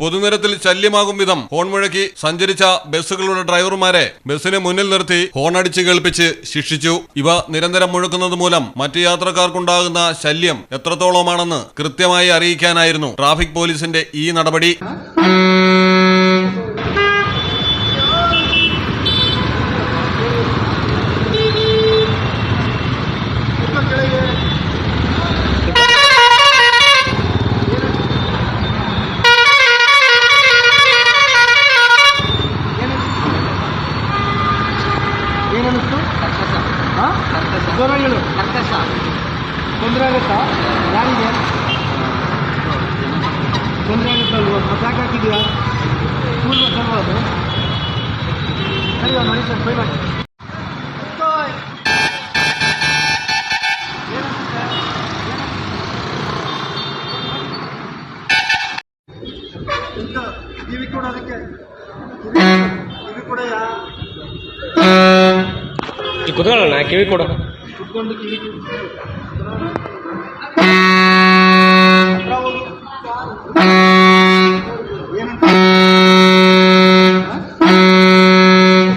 പൊതുനിരത്തിൽ ശല്യമാകും വിധം ഹോൺ മുഴക്കി സഞ്ചരിച്ച ബസ്സുകളുടെ ഡ്രൈവർമാരെ ബസ്സിന് മുന്നിൽ നിർത്തി ഹോൺ അടിച്ച് കേൾപ്പിച്ച് ശിക്ഷിച്ചു. ഇവ നിരന്തരം മുഴക്കുന്നത് മൂലം മറ്റു യാത്രക്കാർക്കുണ്ടാകുന്ന ശല്യം എത്രത്തോളമാണെന്ന് കൃത്യമായി അറിയിക്കാനായിരുന്നു ട്രാഫിക് പോലീസിന്റെ ഈ നടപടി. ಜ್ವರಗಳು ಕರ್ಕಶ ತೊಂದರೆ ಆಗುತ್ತಾ? ಯಾರಿಗೆ? ತೊಂದರೆ ಆಗುತ್ತಲ್ವ ಮಸಾಕ್ ಹಾಕಿದೀಯಾ ಪೂರ್ವ ಅದು? ಸರಿ ಮನುಷ್ಯನ ಬೈ ಮಾಡಿ ಟಿವಿ ಕೂಡ ಅದಕ್ಕೆ? ಇವಿ ಕೂಡ ಕುತ್ಕೊಳ್ಳೋಣ ಕಿವಿ ಕೊಡು ಕುತ್ಕೊಂಡು ಕಿವಿ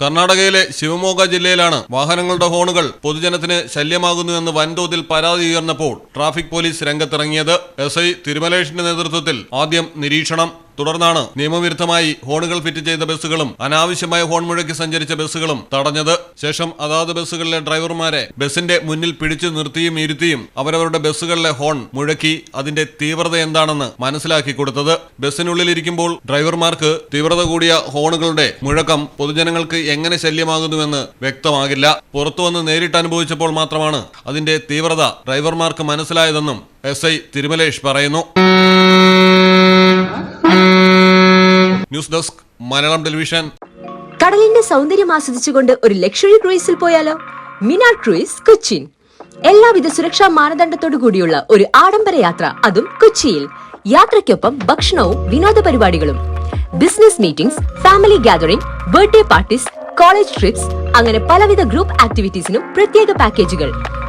കർണാടകയിലെ ശിവമോഗ ജില്ലയിലാണ് വാഹനങ്ങളുടെ ഹോണുകൾ പൊതുജനത്തിന് ശല്യമാകുന്നുവെന്ന് വൻതോതിൽ പരാതി ഉയർന്നപ്പോൾ ട്രാഫിക് പോലീസ് രംഗത്തിറങ്ങിയത് എസ് ഐ തിരുമലേഷിന്റെ നേതൃത്വത്തിൽ ആദ്യം നിരീക്ഷണം തുടർന്നാണ് നിയമവിരുദ്ധമായി ഹോണുകൾ ഫിറ്റ് ചെയ്ത ബസ്സുകളും അനാവശ്യമായ ഹോൺ മുഴക്കി സഞ്ചരിച്ച ബസ്സുകളും തടഞ്ഞത്. ശേഷം അതാത് ബസ്സുകളിലെ ഡ്രൈവർമാരെ ബസിന്റെ മുന്നിൽ പിടിച്ചു നിർത്തിയും ഇരുത്തിയും അവരവരുടെ ബസ്സുകളിലെ ഹോൺ മുഴക്കി അതിന്റെ തീവ്രത എന്താണെന്ന് മനസ്സിലാക്കി കൊടുത്തത്. ബസ്സിനുള്ളിലിരിക്കുമ്പോൾ ഡ്രൈവർമാർക്ക് തീവ്രത കൂടിയ ഹോണുകളുടെ മുഴക്കം പൊതുജനങ്ങൾക്ക് എങ്ങനെ ശല്യമാകുന്നുവെന്ന് വ്യക്തമാകില്ല. പുറത്തുവന്ന് നേരിട്ട് അനുഭവിച്ചപ്പോൾ മാത്രമാണ് അതിന്റെ തീവ്രത ഡ്രൈവർമാർക്ക് മനസ്സിലായതെന്നും എസ് ഐ തിരുമലേഷ് പറയുന്നു. News desk Malayalam television. കടലിന്റെ സൗന്ദര്യം ആസ്വദിച്ചുകൊണ്ട് ഒരു ലക്ഷറി ക്രൂയിസിൽ പോയാലോ? മിനാ ക്രൂയിസ് കൊച്ചിൻ. എല്ലാവിധ സുരക്ഷാ മാനദണ്ഡത്തോടു കൂടിയുള്ള ഒരു ആഡംബര യാത്ര അതും കൊച്ചിയിൽ. യാത്രയ്ക്കൊപ്പം ഭക്ഷണവും വിനോദ പരിപാടികളും. Business meetings family gathering birthday parties college trips അങ്ങനെ പലവിധ ഗ്രൂപ്പ് ആക്ടിവിറ്റീസിനും പ്രത്യേക പാക്കേജുകൾ.